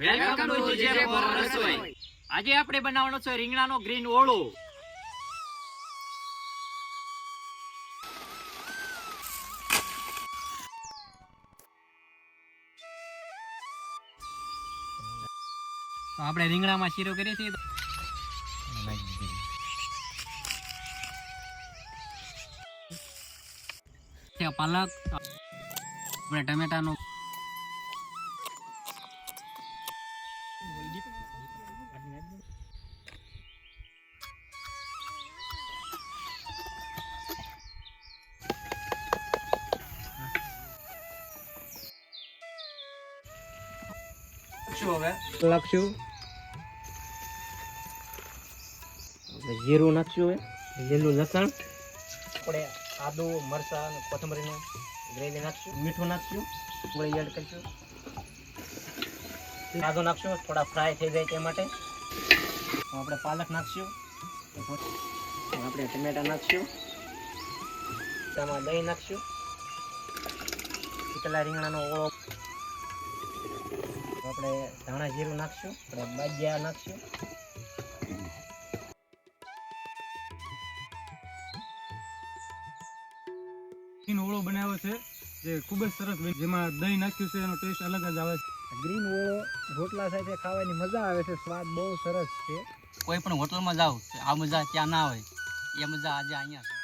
Welcome to GJ રસોઈ. આજે આપણે બનાવવાનો છે રીંગણાનો ગ્રીન ઓળો. તો આપણે રીંગણામાં શીરો કરીએ છીએ. પાલક. આપણે ટમેટાનો શું હવે? નાખશું જીરું નાખશું હવે. લીલું લસણ. આપણે આદુ મરચાં અને કોથમરીનું ગ્રેવી નાખશું. મીઠું નાખશું. ડુંગળી એડ કરીશું. આદુ નાખશું. થોડા ફ્રાય થઈ જાય તે માટે. આપણે પાલક નાખશું. આપણે ટમેટા નાખશું. તેમાં દહીં નાખશું. પેલા રીંગણાનો ઓળો. આપણે ધાણા જીરું નાખશું આપણે બાજિયા નાખશું. ગ્રીન ઓળો બનાવ્યો છે જે ખૂબ જ સરસ. જેમાં દહીં નાખ્યું છે એનો ટેસ્ટ અલગ જ આવે છે. ગ્રીન ઓળો રોટલા સાથે ખાવાની મજા આવે છે સ્વાદ બહુ સરસ છે. કોઈ પણ હોટલમાં જાઓ આ મજા ત્યાં ના હોય એ મજા આજે અહીંયા છે